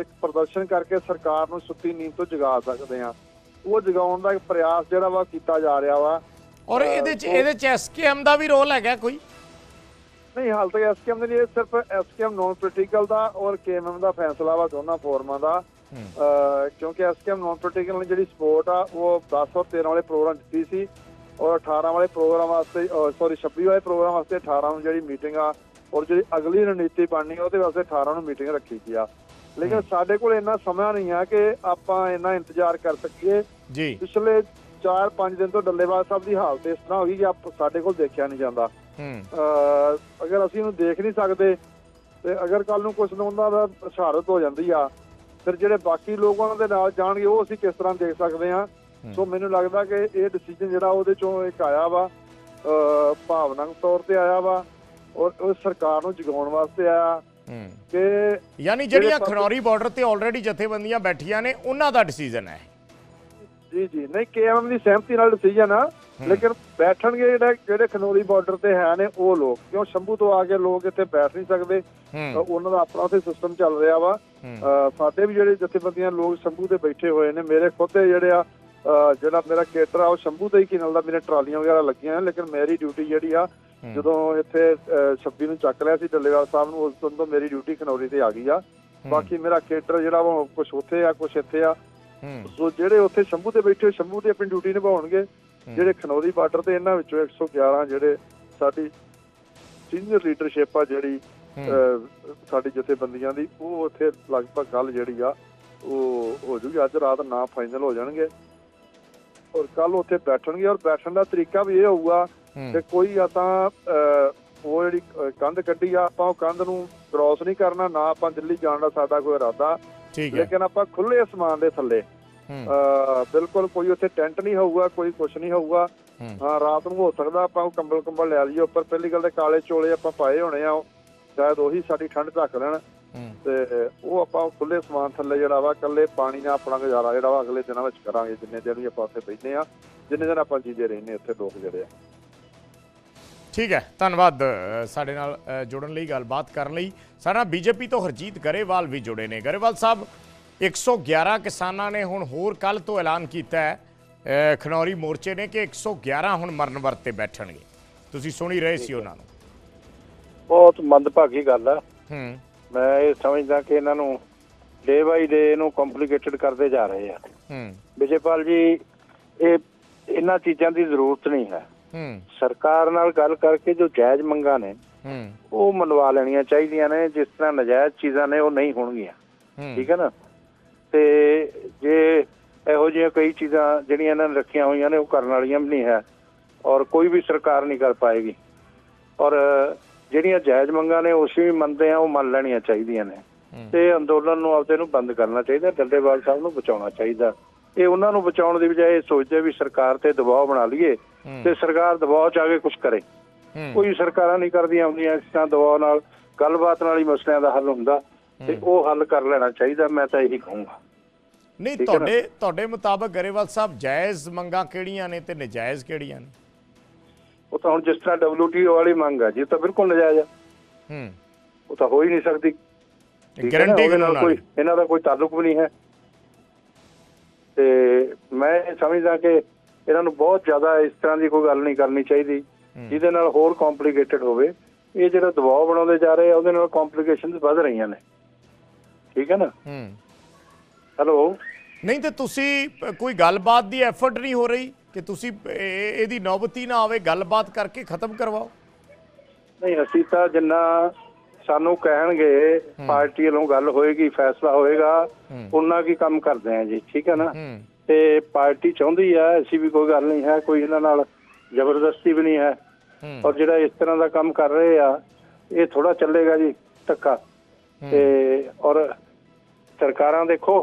[SPEAKER 5] ਇੱਕ ਪ੍ਰਦਰਸ਼ਨ ਕਰਕੇ ਸਰਕਾਰ ਨੂੰ ਸੁੱਤੀ ਨੀਂਦ ਤੋਂ ਜਗਾ ਸਕਦੇ ਆ ਉਹ ਜਗਾਉਣ ਦਾ ਪ੍ਰਯਾਸ ਜਿਹੜਾ ਵਾ ਕੀਤਾ ਜਾ ਰਿਹਾ ਵਾ।
[SPEAKER 1] ਔਰ ਇਹਦੇ ਚ ਇਹਦੇ ਚ ਐਸਕੇਐਮ ਦਾ ਵੀ ਰੋਲ ਹੈਗਾ ਕੋਈ?
[SPEAKER 5] ਨਹੀਂ ਹਾਲ ਤੱਕ ਐਸਕੇਐਮ ਦੇ ਇਹ ਸਿਰਫ ਐਸਕੇਐਮ ਨੌਨ ਪੋਲੀਟੀਕਲ ਦਾ ਔਰ ਕੇਐਮਐਮ ਦਾ ਫੈਸਲਾ ਵਾ ਦੋਨਾਂ ਫੋਰਮਾਂ ਦਾ। ਕਿਉਂਕਿ ਐਸਕੇਐਮ ਨੌਨ ਪੋਲੀਟੀਕਲ ਨੇ ਜਿਹੜੀ ਸਪੋਰਟ ਆ ਉਹ 10 ਔਰ 13 ਵਾਲੇ ਪ੍ਰੋਗਰਾਮ ਦਿੱਤੀ ਸੀ ਔਰ 18 ਵਾਲੇ ਪ੍ਰੋਗਰਾਮ ਵਾਸਤੇ ਸੌਰੀ 26 ਵਾਲੇ ਪ੍ਰੋਗਰਾਮ ਵਾਸਤੇ 18 ਨੂੰ ਜਿਹੜੀ ਮੀਟਿੰਗ ਆ ਔਰ ਜਿਹੜੀ ਅਗਲੀ ਰਣਨੀਤੀ ਬਣਨੀ ਉਹਦੇ ਵਾਸਤੇ 18 ਨੂੰ ਮੀਟਿੰਗ ਰੱਖੀ ਗਈ ਆ। ਲੇਕਿਨ ਸਾਡੇ ਕੋਲ ਇੰਨਾ ਸਮਾਂ ਨਹੀਂ ਆ ਕਿ ਆਪਾਂ ਇੰਨਾ ਇੰਤਜ਼ਾਰ ਕਰ ਸਕੀਏ।
[SPEAKER 1] ਜੀ।
[SPEAKER 5] ਪਿਛਲੇ 4-5 ਦਿਨ ਤੋਂ ਡੱਲੇਵਾਲ ਸਾਹਿਬ ਦੀ ਹਾਲਤ ਇਸ ਤਰ੍ਹਾਂ ਹੋ ਗਈ ਕਿ ਆਪ ਸਾਡੇ ਕੋਲ ਦੇਖਿਆ ਨਹੀਂ ਜਾਂਦਾ।
[SPEAKER 1] ਹੂੰ।
[SPEAKER 5] ਅਗਰ ਅਸੀਂ ਉਹਨੂੰ ਦੇਖ ਨਹੀਂ ਸਕਦੇ ਤੇ ਅਗਰ ਕੱਲ ਨੂੰ ਕੁਝ ਉਹਨਾਂ ਦਾ ਸ਼ਹਾਦਤ ਹੋ ਜਾਂਦੀ ਆ ਫਿਰ ਜਿਹੜੇ ਬਾਕੀ ਲੋਕ ਉਹਨਾਂ ਦੇ ਨਾਲ ਜਾਣਗੇ ਉਹ ਅਸੀਂ ਕਿਸ ਤਰ੍ਹਾਂ ਦੇਖ ਸਕਦੇ ਆ ਸੋ ਮੈਨੂੰ ਲੱਗਦਾ ਕਿ ਇਹ ਡਿਸੀਜਨ ਜਿਹੜਾ ਉਹਦੇ ਚੋਂ ਇੱਕ ਆਇਆ ਵਾ ਭਾਵਨਾਤਮਕ ਤੌਰ ਤੇ ਆਇਆ ਵਾ ਔਰ ਉਹ ਸਰਕਾਰ ਨੂੰ ਜਗਾਉਣ ਵਾਸਤੇ ਆਇਆ। ਕਿ
[SPEAKER 1] ਯਾਨੀ ਜਿਹੜੀਆਂ ਖਨੌਰੀ ਬਾਰਡਰ ਤੇ ਆਲਰੇਡੀ ਜਥੇਬੰਦੀਆਂ ਬੈਠੀਆਂ ਨੇ ਉਹਨਾਂ ਦਾ ਡਿਸੀਜਨ ਹੈ।
[SPEAKER 5] ਜੀ ਜੀ। ਨਹੀਂ ਕੇਐਮਐਮ ਦੀ ਸਹਿਮਤੀ ਨਾਲ ਡਿਸੀਜਨ ਆ। ਲੇਕਿਨ ਬੈਠਣਗੇ ਜਿਹੜੇ ਜਿਹੜੇ ਖਨੌਰੀ ਬਾਰਡਰ ਤੇ ਹੈ ਨੇ ਉਹ ਲੋਕ। ਕਿਉਂ? ਸ਼ੰਭੂ ਤੋਂ ਆ ਕੇ ਲੋਕ ਇੱਥੇ ਬੈਠ ਨਹੀਂ ਸਕਦੇ। ਉਹਨਾਂ ਦਾ ਆਪਣਾ ਉੱਥੇ ਸਿਸਟਮ ਚੱਲ ਰਿਹਾ ਵਾ। ਸਾਡੇ ਵੀ ਜਿਹੜੇ ਜਥੇਬੰਦੀਆਂ ਲੋਕ ਸ਼ੰਭੂ ਤੇ ਬੈਠੇ ਹੋਏ ਨੇ ਮੇਰੇ ਖੁਦ ਦੇ ਜਿਹੜੇ ਆ ਜਿਹੜਾ ਮੇਰਾ ਕੇਟਰ ਆ ਉਹ ਸ਼ੰਭੂ ਤੇ ਹੀ ਕਿਨਲ ਦਾ ਮੇਰੇ ਟਰਾਲੀਆਂ ਵਗੈਰਾ ਲੱਗੀਆਂ ਨੇ ਲੇਕਿਨ ਮੇਰੀ ਡਿਊਟੀ ਜਿਹੜੀ ਆ ਜਦੋਂ ਇੱਥੇ ਅ, 26 ਨੂੰ ਚੱਕ ਲਿਆ ਸੀ ਡੱਲੇਵਾਲ ਸਾਹਿਬ ਨੂੰ ਉਸ ਤੋਂ ਤੋਂ ਮੇਰੀ ਡਿਊਟੀ ਖਨੌਰੀ ਤੇ ਆ ਗਈ ਆ। ਬਾਕੀ ਮੇਰਾ ਕੇਟਰ ਜਿਹੜਾ ਵਾ ਕੁਝ ਉੱਥੇ ਆ ਕੁਝ ਇੱਥੇ ਆ। ਸੋ ਜਿਹੜੇ ਉੱਥੇ ਸ਼ੰਭੂ ਤੇ ਬੈਠੇ ਸ਼ੰਭੂ ਤੇ ਆਪਣੀ ਡਿਊਟੀ ਨਿਭਾਉਣਗੇ। ਜਿਹੜੇ ਖਨੌਰੀ ਬਾਰਡਰ ਤੇ ਇਹਨਾਂ ਵਿੱਚੋਂ 111 ਜਿਹੜੇ ਸਾਡੀ ਸੀਨੀਅਰ ਲੀਡਰਸ਼ਿਪ ਆ ਜਿਹੜੀ ਸਾਡੀ ਜਥੇਬੰਦੀਆਂ ਦੀ ਉਹ ਉੱਥੇ ਲਗਭਗ ਗੱਲ ਜਿਹੜੀ ਆ ਉਹ ਹੋ ਜੂਗੀ ਅੱਜ ਰਾਤ ਨਾ ਫਾਈਨਲ ਹੋ ਜਾਣਗੇ। ਔਰ ਕੱਲ ਉੱਥੇ ਬੈਠਣਗੇ ਔਰ ਬੈਠਣ ਦਾ ਤਰੀਕਾ ਵੀ ਇਹ ਹੋਊਗਾ ਕਿ ਕੋਈ ਆ ਤਾਂ ਉਹ ਜਿਹੜੀ ਕੰਧ ਕੱਢੀ ਆ ਆਪਾਂ ਉਹ ਕੰਧ ਨੂੰ ਕ੍ਰਾਸ ਨਹੀਂ ਕਰਨਾ ਨਾ ਆਪਾਂ ਦਿੱਲੀ ਜਾਣ ਦਾ ਸਾਡਾ ਕੋਈ ਇਰਾਦਾ। ਲੇਕਿਨ ਆਪਾਂ ਖੁੱਲੇ ਅਸਮਾਨ ਦੇ ਥੱਲੇ। ਬਿਲਕੁਲ ਕੋਈ ਉੱਥੇ ਟੈਂਟ ਨਹੀਂ ਹੋਊਗਾ ਕੋਈ ਕੁਝ ਨਹੀਂ ਹੋਊਗਾ।
[SPEAKER 1] ਹੂੰ।
[SPEAKER 5] ਰਾਤ ਨੂੰ ਹੋ ਸਕਦਾ ਆਪਾਂ ਉਹ ਕੰਬਲ ਕੰਬਲ ਲੈ ਲਈਏ ਉੱਪਰ ਪਹਿਲੀ ਗੱਲ ਤੇ ਕਾਲੇ ਚੋਲੇ ਆਪਾਂ ਪਾਏ ਹੋਣੇ ਆ ਸ਼ਾਇਦ ਉਹੀ ਸਾਡੀ ਠੰਡ ਢੱਕ ਲੈਣ। ਤੇ ਉਹ ਆਪਾਂ ਖੁੱਲੇ ਸਮਾਨ ਥੱਲੇ ਜਿਹੜਾ ਵਾ ਇਕੱਲੇ ਪਾਣੀ ਨਾਲ ਆਪਣਾ ਗੁਜ਼ਾਰਾ ਜਿਹੜਾ ਵਾ ਅਗਲੇ ਦਿਨਾਂ ਵਿੱਚ ਕਰਾਂਗੇ ਜਿੰਨੇ ਦਿਨ ਵੀ ਆਪਾਂ ਉੱਥੇ ਬੈਠੇ ਆ ਜਿੰਨੇ ਦਿਨ ਆਪਾਂ ਜੀਦੇ ਰਹਿੰਦੇ ਉੱਥੇ ਲੋਕ ਜਿਹੜੇ ਆ।
[SPEAKER 1] ਠੀਕ ਹੈ ਧੰਨਵਾਦ ਸਾਡੇ ਨਾਲ ਜੁੜਨ ਲਈ ਗੱਲਬਾਤ ਕਰਨ ਲਈ। ਸਾਡਾ ਬੀਜੇਪੀ ਤੋਂ ਹਰਜੀਤ ਗਰੇਵਾਲ ਵੀ ਜੁੜੇ ਨੇ। ਗਰੇਵਾਲ ਸਾਹਿਬ 111 ਕਿਸਾਨਾਂ ਨੇ ਹੁਣ ਹੋਰ ਕੱਲ ਤੋਂ ਐਲਾਨ ਕੀਤਾ ਹੈ ਖਨੌਰੀ ਮੋਰਚੇ ਨੇ ਕਿ 111 ਹੁਣ ਮਰਨ ਵਰਤ ਬੈਠਣਗੇ। ਤੁਸੀਂ ਸੁਣੀ ਰਹੇ ਸੀ ਉਹਨਾਂ ਨੂੰ।
[SPEAKER 6] ਬਹੁਤ ਮੰਦਭਾਗੀ ਗੱਲ ਆ
[SPEAKER 1] ਹੂੰ।
[SPEAKER 6] ਮੈਂ ਇਹ ਸਮਝਦਾ ਕਿ ਇਹਨਾਂ ਨੂੰ ਡੇ ਬਾਈ ਡੇ ਇਹਨੂੰ ਕੰਪਲਿਕੇਟਡ ਕਰਦੇ ਜਾ ਰਹੇ ਆ।
[SPEAKER 1] ਹੂੰ।
[SPEAKER 6] ਵਿਜੇਪਾਲ ਜੀ ਇਹ ਇਹਨਾਂ ਚੀਜ਼ਾਂ ਦੀ ਜ਼ਰੂਰਤ ਨਹੀਂ ਹੈ।
[SPEAKER 1] ਹੂੰ।
[SPEAKER 6] ਸਰਕਾਰ ਨਾਲ ਗੱਲ ਕਰਕੇ ਜੋ ਜਾਇਜ਼ ਮੰਗਾਂ ਨੇ
[SPEAKER 1] ਹੂੰ।
[SPEAKER 6] ਉਹ ਮਨਵਾ ਲੈਣੀਆਂ ਚਾਹੀਦੀਆਂ ਨੇ ਜਿਸ ਤਰ੍ਹਾਂ ਨਜਾਇਜ਼ ਚੀਜ਼ਾਂ ਨੇ ਉਹ ਨਹੀਂ ਹੋਣਗੀਆਂ। ਠੀਕ ਹੈ ਨਾ? ਤੇ ਜੇ ਇਹੋ ਜਿਹੀਆਂ ਕਈ ਚੀਜ਼ਾਂ ਜਿਹੜੀਆਂ ਇਹਨਾਂ ਨੇ ਰੱਖੀਆਂ ਹੋਈਆਂ ਨੇ ਉਹ ਕਰਨ ਵਾਲੀਆਂ ਵੀ ਨਹੀਂ ਹੈ ਔਰ ਕੋਈ ਵੀ ਸਰਕਾਰ ਨਹੀਂ ਕਰ ਪਾਏਗੀ। ਔਰ ਜਿਹੜੀਆਂ ਜਾਇਜ਼ ਮੰਗਾਂ ਨੇ ਉਸ ਵੀ ਮੰਨਦੇ ਆ ਉਹ ਮੰਨ ਲੈਣੀਆਂ ਚਾਹੀਦੀਆਂ ਨੇ। ਤੇ ਅੰਦੋਲਨ ਨੂੰ ਆਪਦੇ ਨੂੰ ਬੰਦ ਕਰਨਾ ਚਾਹੀਦਾ ਡੱਲੇਵਾਲ ਸਾਹਿਬ ਨੂੰ ਬਚਾਉਣਾ ਚਾਹੀਦਾ। ਇਹ ਉਹਨਾਂ ਨੂੰ ਬਚਾਉਣ ਦੀ ਬਜਾਏ ਸੋਚਦੇ ਵੀ ਸਰਕਾਰ ਤੇ ਦਬਾਅ ਬਣਾ ਲਈਏ ਤੇ ਸਰਕਾਰ ਦਬਾਅ ਚ ਆ ਕੇ ਕੁਝ ਕਰੇ। ਕੋਈ ਸਰਕਾਰਾਂ ਨਹੀਂ ਕਰਦੀਆਂ ਹੁੰਦੀਆਂ ਇਸ ਤਰ੍ਹਾਂ ਦਬਾਅ ਨਾਲ ਗੱਲਬਾਤ ਨਾਲ ਹੀ ਮਸਲਿਆਂ ਦਾ ਹੱਲ ਹੁੰਦਾ ਤੇ ਉਹ ਹੱਲ ਕਰ ਲੈਣਾ ਚਾਹੀਦਾ ਮੈਂ ਤਾਂ ਇਹੀ ਕਹੂੰਗਾ।
[SPEAKER 1] ਨਹੀਂ? ਤੁਹਾਡੇ ਤੁਹਾਡੇ ਮੁਤਾਬਕ ਗਰੇਵਾਲ ਸਾਹਿਬ ਜਾਇਜ਼ ਮੰਗਾਂ ਕਿਹੜੀਆਂ ਨੇ ਤੇ ਨਜਾਇਜ਼ ਕਿਹੜੀਆਂ ਨੇ?
[SPEAKER 6] ਉਹ ਤਾਂ ਹੁਣ ਜਿਸ ਤਰ੍ਹਾਂ WTO ਵਾਲੀ ਮੰਗ ਆ ਜੀ ਤਾਂ ਬਿਲਕੁਲ ਨਜਾਇਜ਼ ਆ।
[SPEAKER 1] ਹੂੰ।
[SPEAKER 6] ਉਹ ਤਾਂ ਹੋ ਹੀ ਨਹੀਂ ਸਕਦੀ?
[SPEAKER 1] ਗਾਰੰਟੀ
[SPEAKER 6] ਨਾਲ ਕੋਈ ਇਹਨਾਂ ਦਾ ਕੋਈ ਤਾਲੁਕ ਵੀ ਨਹੀਂ ਹੈ। ਤੇ ਮੈਂ ਸਮਝਦਾ ਕਿ ਇਹਨਾਂ ਨੂੰ ਬਹੁਤ ਜ਼ਿਆਦਾ ਇਸ ਤਰ੍ਹਾਂ ਦੀ ਕੋਈ ਗੱਲ ਨਹੀਂ ਕਰਨੀ ਚਾਹੀਦੀ ਜਿਹਦੇ ਨਾਲ ਹੋਰ ਕੰਪਲਿਕੇਟਡ ਹੋਵੇ। ਇਹ ਜਿਹੜਾ ਦਬਾਅ ਬਣਾਉਂਦੇ ਜਾ ਰਹੇ ਆ ਉਹਦੇ ਨਾਲ ਕੰਪਲਿਕੇਸ਼ਨਸ ਵੱਧ ਰਹੀਆਂ ਨੇ। ਠੀਕ ਹੈ ਨਾ?
[SPEAKER 1] ਹੂੰ।
[SPEAKER 6] ਹੈਲੋ?
[SPEAKER 1] ਨਹੀਂ ਤੇ ਤੁਸੀਂ ਕੋਈ ਗੱਲਬਾਤ ਦੀ ਐਫਰਟ ਨਹੀਂ ਹੋ ਰਹੀ? ਕਿ ਤੁਸੀਂ ਇਹ- ਇਹਦੀ ਨੌਬਤੀ ਨਾ ਆਵੇ ਗੱਲਬਾਤ ਕਰਕੇ ਖਤਮ ਕਰਵਾਓ?
[SPEAKER 6] ਨਹੀਂ ਅਸੀਂ ਤਾਂ ਜਿੰਨਾ ਸਾਨੂੰ ਕਹਿਣਗੇ ਪਾਰਟੀ ਵੱਲੋਂ ਗੱਲ ਹੋਏਗੀ ਫੈਸਲਾ ਹੋਏਗਾ ਉਹਨਾਂ ਕੀ ਕੰਮ ਕਰਦੇ ਆ ਜੀ ਠੀਕ ਹੈ ਨਾ? ਤੇ ਪਾਰਟੀ ਚਾਹੁੰਦੀ ਹੈ ਐਸੀ ਵੀ ਕੋਈ ਗੱਲ ਨਹੀਂ ਹੈ ਕੋਈ ਇਹਨਾਂ ਨਾਲ ਜ਼ਬਰਦਸਤੀ ਵੀ ਨਹੀਂ ਹੈ।
[SPEAKER 1] ਹੂੰ।
[SPEAKER 6] ਔਰ ਜਿਹੜਾ ਇਸ ਤਰ੍ਹਾਂ ਦਾ ਕੰਮ ਕਰ ਰਹੇ ਆ ਇਹ ਥੋੜਾ ਚੱਲੇਗਾ ਜੀ ਧੱਕਾ। ਤੇ ਔਰ ਸਰਕਾਰਾਂ ਦੇਖੋ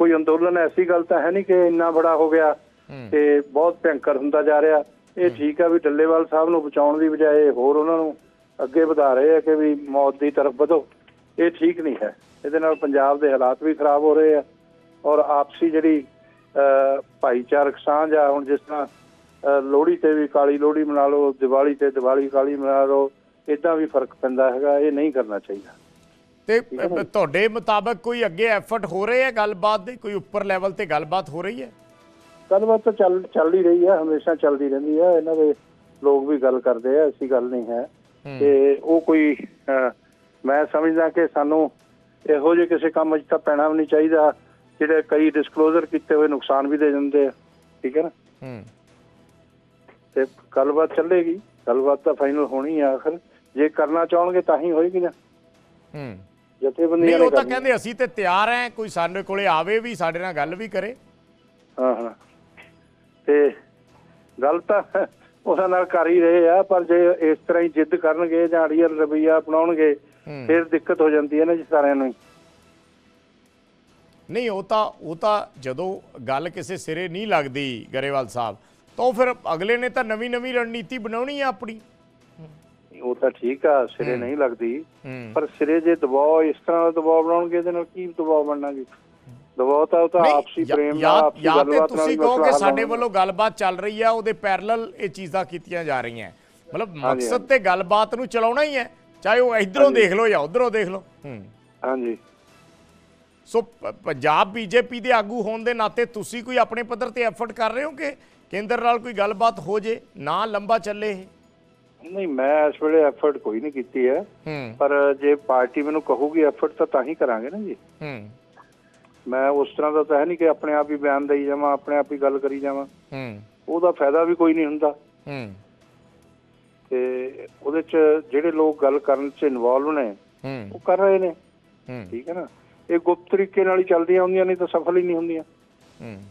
[SPEAKER 6] ਕੋਈ ਅੰਦੋਲਨ ਐਸੀ ਗੱਲ ਤਾਂ ਹੈ ਨਹੀਂ ਕਿ ਇੰਨਾ ਬੜਾ ਹੋ ਗਿਆ। ਤੇ ਬਹੁਤ ਭਿਆਨਕ ਹੁੰਦਾ ਜਾ ਰਿਹਾ। ਇਹ ਠੀਕ ਆ ਵੀ ਡੱਲੇਵਾਲ ਸਾਹਿਬ ਨੂੰ ਬਚਾਉਣ ਦੀ ਬਜਾਏ ਹੋਰ ਉਹਨਾਂ ਨੂੰ ਅੱਗੇ ਵਧਾ ਰਹੇ ਆ ਕਿ ਵੀ ਮੌਤ ਦੀ ਤਰਫ ਵਧੋ। ਇਹ ਠੀਕ ਨਹੀਂ ਹੈ। ਇਹਦੇ ਨਾਲ ਪੰਜਾਬ ਦੇ ਹਾਲਾਤ ਵੀ ਖਰਾਬ ਹੋ ਰਹੇ ਆ ਔਰ ਆਪਸੀ ਜਿਹੜੀ ਭਾਈਚਾਰਕ ਸਾਂਝ ਆ ਹੁਣ ਜਿਸ ਤਰ੍ਹਾਂ ਲੋਹੜੀ ਤੇ ਵੀ ਕਾਲੀ ਲੋਹੜੀ ਮਨਾ ਲਓ ਦੀਵਾਲੀ ਤੇ ਦੀਵਾਲੀ ਕਾਲੀ ਮਨਾ ਲਓ ਇਦਾਂ ਵੀ ਫ਼ਰਕ ਪੈਂਦਾ ਹੈਗਾ। ਇਹ ਨਹੀਂ ਕਰਨਾ ਚਾਹੀਦਾ।
[SPEAKER 1] ਤੇ ਤੁਹਾਡੇ ਮੁਤਾਬਕ ਕੋਈ ਅੱਗੇ ਐਫਰਟ ਹੋ ਰਹੇ ਹੈ ਗੱਲਬਾਤ ਦੇ? ਕੋਈ ਉੱਪਰ ਲੈਵਲ ਤੇ ਗੱਲਬਾਤ ਹੋ ਰਹੀ ਹੈ?
[SPEAKER 6] ਗੱਲਬਾਤ ਤਾਂ ਚੱਲ ਚੱਲ ਹੀ ਰਹੀ ਹੈ ਹਮੇਸ਼ਾ ਚੱਲਦੀ ਰਹਿੰਦੀ ਹੈ। ਇਹਨਾਂ ਦੇ ਲੋਕ ਵੀ ਗੱਲ ਕਰਦੇ ਆ ਐਸੀ ਗੱਲ ਨਹੀਂ ਹੈ। ਤੇ ਉਹ ਕੋਈ ਮੈਂ ਸਮਝਦਾ ਕਿ ਸਾਨੂੰ ਇਹੋ ਜਿਹੇ ਕਿਸੇ ਕੰਮ 'ਚ ਤਾਂ ਪੈਣਾ ਵੀ ਨਹੀਂ ਚਾਹੀਦਾ ਜਿਹੜੇ ਕਈ ਡਿਸਕਲੋਜ਼ਰ ਕੀਤੇ ਹੋਏ ਨੁਕਸਾਨ ਵੀ ਦੇ ਦਿੰਦੇ ਆ। ਠੀਕ ਹੈ ਨਾ?
[SPEAKER 1] ਹੂੰ।
[SPEAKER 6] ਤੇ ਗੱਲਬਾਤ ਚੱਲੇਗੀ। ਗੱਲਬਾਤ ਤਾਂ ਫਾਈਨਲ ਹੋਣੀ ਆ ਆਖਰ। ਜੇ ਕਰਨਾ ਚਾਹਣਗੇ ਤਾਂ ਹੀ ਹੋਏਗੀ ਨਾ।
[SPEAKER 1] ਹੂੰ।
[SPEAKER 6] ਜਥੇਬੰਦੀਆਂ ਨੇ
[SPEAKER 1] ਉਹ ਤਾਂ। ਕਹਿੰਦੇ ਅਸੀਂ ਤੇ ਤਿਆਰ ਹਾਂ ਕੋਈ ਸਾਡੇ ਕੋਲੇ ਆਵੇ ਵੀ ਸਾਡੇ ਨਾਲ ਗੱਲ ਵੀ ਕਰੇ।
[SPEAKER 6] ਹਾਂ ਹਾਂ। ਤੇ ਗੱਲ ਤਾਂ ਉਹਨਾਂ ਨਾਲ ਕਰ ਹੀ ਰਹੇ ਆ ਪਰ ਜੇ ਇਸ ਤਰ੍ਹਾਂ ਹੀ ਜਿੱਦ ਕਰਨਗੇ ਜਾਂ ਅੜੀਅਲ ਰਵਈਆ ਅਪਣਾਉਣਗੇ ਫਿਰ ਦਿੱਕਤ ਹੋ ਜਾਂਦੀ ਹੈ ਨਾ ਜੀ ਸਾਰਿਆਂ ਨੂੰ।
[SPEAKER 1] ਨਹੀਂ ਉਹ ਤਾਂ ਉਹ ਤਾਂ ਜਦੋਂ ਗੱਲ ਕਿਸੇ ਸਿਰੇ ਨਹੀਂ ਲੱਗਦੀ ਗਰੇਵਾਲ ਸਾਹਿਬ ਤਾਂ ਫਿਰ ਅਗਲੇ ਨੇ ਤਾਂ ਨਵੀਂ ਨਵੀਂ ਰਣਨੀਤੀ ਬਣਾਉਣੀ ਆ ਆਪਣੀ।
[SPEAKER 6] ਉਹ ਤਾਂ ਠੀਕ ਆ ਸਿਰੇ ਨਹੀਂ ਲੱਗਦੀ ਪਰ ਸਿਰੇ ਜੇ ਦਬਾਅ ਇਸ ਤਰ੍ਹਾਂ ਦਾ ਦਬਾਅ ਬਣਾਉਣਗੇ ਇਹਦੇ ਨਾਲ ਕੀ ਦਬਾਅ ਬਣਨਾ ਜੀ? ਦਬਾਅ ਤਾਂ ਉਹ ਤਾਂ ਆਪਸੀ ਪ੍ਰੇਮ ਨਾਲ ਆਪਸੀ ਗੱਲਬਾਤ ਨਾਲ
[SPEAKER 1] ਤੁਸੀਂ
[SPEAKER 6] ਹੀ
[SPEAKER 1] ਕਹੋ
[SPEAKER 6] ਮਸਲਾ
[SPEAKER 1] ਕਿ
[SPEAKER 6] ਹੱਲ
[SPEAKER 1] ਸਾਡੇ। ਵੱਲੋਂ ਗੱਲਬਾਤ ਚੱਲ ਰਹੀ ਆ ਉਹਦੇ ਪੈਰਲਲ ਇਹ ਚੀਜ਼ਾਂ ਕੀਤੀਆਂ ਜਾ ਰਹੀਆਂ। ਮਤਲਬ ਮਕਸਦ ਤੇ ਗੱਲਬਾਤ ਨੂੰ ਚਲਾਉਣਾ ਹੀ ਹੈ ਚਾਹੇ ਉਹ ਇਧਰੋਂ ਦੇਖ ਲਓ ਜਾਂ ਉਧਰੋਂ ਦੇਖ ਲਓ। ਹੂੰ।
[SPEAKER 6] ਹਾਂਜੀ।
[SPEAKER 1] ਸੋ ਪੰਜਾਬ ਬੀਜੇਪੀ ਦੇ ਆਗੂ ਹੋਣ ਦੇ ਨਾਤੇ ਤੁਸੀਂ ਕੋਈ ਆਪਣੇ ਪੱਧਰ ਤੇ ਐਫਰਟ ਕਰ ਰਹੇ ਹੋ ਕਿ ਕੇਂਦਰ ਨਾਲ ਕੋਈ ਗੱਲਬਾਤ ਹੋ ਜੇ ਨਾ ਲੰਬਾ ਚੱਲੇ ਇਹ?
[SPEAKER 6] ਨਹੀਂ ਮੈਂ ਇਸ ਵੇਲੇ ਐਫਰਟ ਕੋਈ ਨਹੀਂ ਕੀਤੀ
[SPEAKER 1] ਹੂੰ।
[SPEAKER 6] ਪਰ ਜੇ ਪਾਰਟੀ ਮੈਨੂੰ ਕਹੂਗੀ ਐਫਰਟ ਤਾਂ ਤਾਂ ਹੀ ਕਰਾਂਗੇ ਨਾ ਜੀ।
[SPEAKER 1] ਹੂੰ।
[SPEAKER 6] ਮੈਂ ਉਸ ਤਰ੍ਹਾਂ ਦਾ ਤਾਂ ਹੈ ਨਹੀਂ ਕਿ ਆਪਣੇ ਆਪ ਹੀ ਬਿਆਨ ਦੇਈ ਜਾਵਾਂ ਆਪਣੇ ਆਪ ਹੀ ਗੱਲ ਕਰੀ ਜਾਵਾਂ।
[SPEAKER 1] ਹੂੰ।
[SPEAKER 6] ਉਹਦਾ ਫਾਇਦਾ ਵੀ ਕੋਈ ਨਹੀਂ ਹੁੰਦਾ।
[SPEAKER 1] ਹੂੰ।
[SPEAKER 6] ਤੇ ਉਹਦੇ ਚ ਜਿਹੜੇ ਲੋਕ ਗੱਲ ਕਰਨ ਚ ਇਨਵੋਲਵ ਨੇ
[SPEAKER 1] ਹੂੰ।
[SPEAKER 6] ਉਹ ਕਰ ਰਹੇ ਨੇ।
[SPEAKER 1] ਹੂੰ।
[SPEAKER 6] ਠੀਕ ਹੈ ਨਾ? ਇਹ ਗੁਪਤ ਤਰੀਕੇ ਨਾਲ ਹੀ ਚੱਲਦੀਆਂ ਹੁੰਦੀਆਂ ਨਹੀਂ ਤਾਂ ਸਫਲ ਹੀ ਨਹੀਂ ਹੁੰਦੀਆਂ।
[SPEAKER 1] ਹੂੰ।